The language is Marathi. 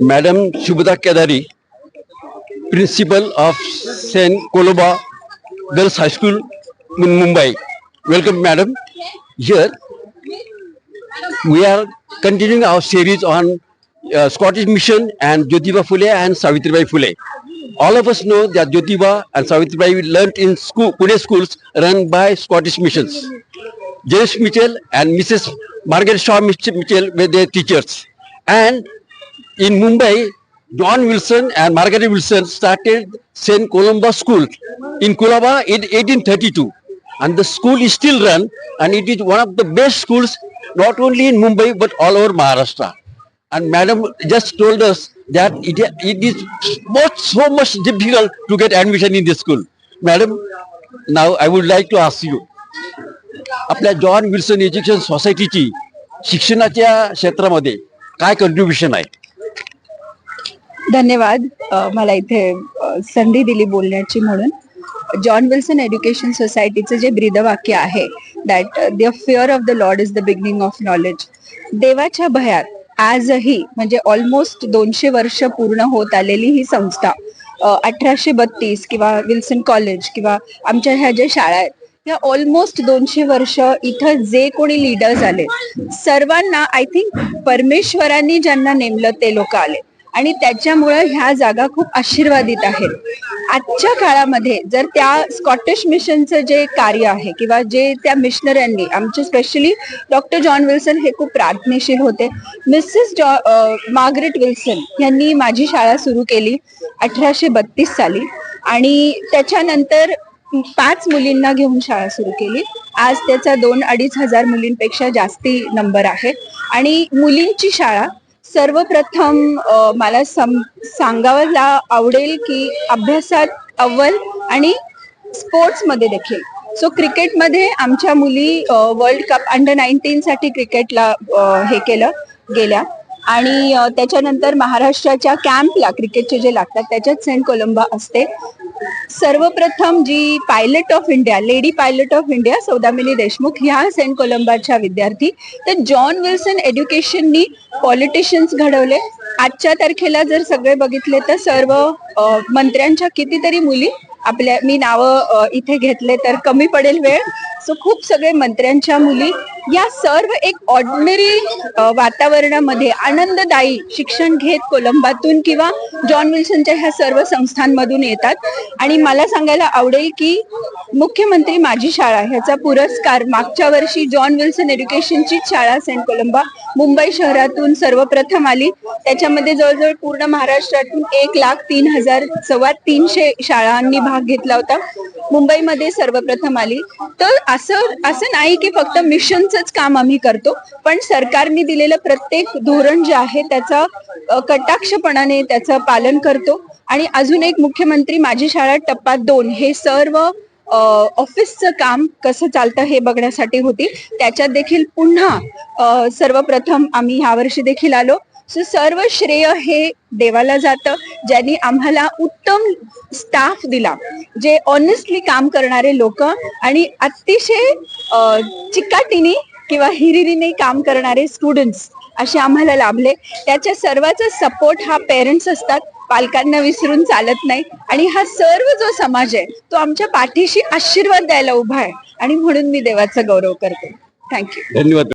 Madam Shubhada Kedari, Principal of St. Koloba Girls High School in Mumbai. Welcome, Madam. Here, we are continuing our series on uh, Scottish Mission and Jyotiba Phule and Savitribai Phule. All of us know that Jyotiba and Savitribai learnt in school, Pune schools run by Scottish missions. James Mitchell and Mrs. Margaret Shaw Mitchell were their teachers. And in Mumbai, John Wilson and Margaret Wilson started St. Columba School in Colaba in 1832. And the school is still run and it is one of the best schools not only in Mumbai but all over Maharashtra. And madam just told us that it, it is much, so much difficult to get admission in this school. Madam, now I would like to ask you, आपल्या जॉन विल्सन एज्युकेशन सोसायटीची शिक्षणाच्या क्षेत्रामध्ये काय कंट्रीब्युशन आहे धन्यवाद. मला इथे संधी दिली बोलण्याची म्हणून. जॉन विल्सन एज्युकेशन सोसायटीचं जे ब्रीदवाक्य आहे that the fear of the Lord is the beginning of knowledge देवाच्या भयात आजही म्हणजे ऑलमोस्ट दोनशे वर्ष पूर्ण होत आलेली ही संस्था अठराशे बत्तीस किंवा विल्सन कॉलेज किंवा आमच्या ह्या ज्या शाळा आहेत या ऑलमोस्ट दोनशे वर्ष इथं जे कोणी लीडर्स आले सर्वांना आय थिंक परमेश्वरांनी ज्यांना नेमलं ते लोक आले. आणि त्याच्यामुळं ह्या जागा खूप आशीर्वादित आहेत. आजच्या काळामध्ये जर त्या स्कॉटिश मिशनचं जे कार्य आहे किंवा जे त्या मिशनऱ्यांनी आमचे स्पेशली डॉक्टर जॉन विल्सन हे खूप प्रार्थनेशील होते. मिसेस जॉ मार्गरेट विल्सन यांनी माझी शाळा सुरू केली अठराशे बत्तीस साली. आणि त्याच्यानंतर पाच मुलींना घेऊन शाळा सुरू केली. आज त्याचा दोन अडीच हजार मुलींपेक्षा जास्ती नंबर आहे आणि मुलींची शाळा सर्वप्रथम मला सम सांगायला आवडेल की अभ्यासात अव्वल आणि स्पोर्ट्समध्ये देखील. सो क्रिकेटमध्ये आमच्या मुली वर्ल्ड कप अंडर नाईन्टीन साठी क्रिकेटला हे केलं गेल्या. आणि त्याच्यानंतर महाराष्ट्राच्या कॅम्पला क्रिकेटचे जे लागतात त्याच्यात सेंट कोलंबा असते. सर्वप्रथम जी pilot of India lady pilot of India Saudamini Deshmukh ह्या सेंट कोलंबाच्या विद्यार्थी. तर जॉन विल्सन एज्युकेशननी पॉलिटिशियन्स घडवले. आजच्या तारखेला जर सगळे बघितले तर सर्व मंत्र्यांच्या कितीतरी मुली आपल्या मी नावं इथे घेतले तर कमी पडेल वेळ. सो खूप सगळे मंत्र्यांच्या मुली या सर्व एक ऑर्डिनरी वातावरणामध्ये आनंददायी शिक्षण घेत कोलंबातून किंवा जॉन विल्सनच्या ह्या सर्व संस्थांमधून येतात. आणि मला सांगायला आवडेल की मुख्यमंत्री माझी शाळा ह्याचा पुरस्कार मागच्या वर्षी जॉन विल्सन एज्युकेशनची शाळा सेंट कोलंबा मुंबई शहरातून सर्वप्रथम आली. त्याच्यामध्ये जवळजवळ पूर्ण महाराष्ट्रातून एक लाख तीन हजार सव्वा तीनशे शाळांनी भाग घेतला होता. मुंबईमध्ये सर्वप्रथम आली. तर असं असं नाही की फक्त मिशनचंच काम आम्ही करतो पण सरकारने दिलेलं प्रत्येक धोरण जे आहे त्याचा कटाक्षपणाने त्याचं पालन करतो. आणि अजून एक मुख्यमंत्री माझी शाळा टप्पा दोन. हे सर्व ऑफिसचं काम कसं चालतं हे बघण्यासाठी होती. त्याच्यात देखील पुन्हा सर्वप्रथम आम्ही यावर्षी देखील आलो. सो सर्व श्रेय हे देवाला जातं ज्यांनी आम्हाला उत्तम स्टाफ दिला. जे ऑनेस्टली काम करणारे लोक आणि अतिशय चिकाटीने किंवा हिरिरीने काम करणारे स्टुडंट्स असे आम्हाला लाभले. त्याच्या सर्वाचा सपोर्ट हा पेरेंट्स असतात. पालकांना विसरून चालत नाही. आणि हा सर्व जो समाज आहे तो आमच्या पाठीशी आशीर्वाद द्यायला उभा आहे. आणि म्हणून मी देवाचा गौरव करते. थँक्यू धन्यवाद.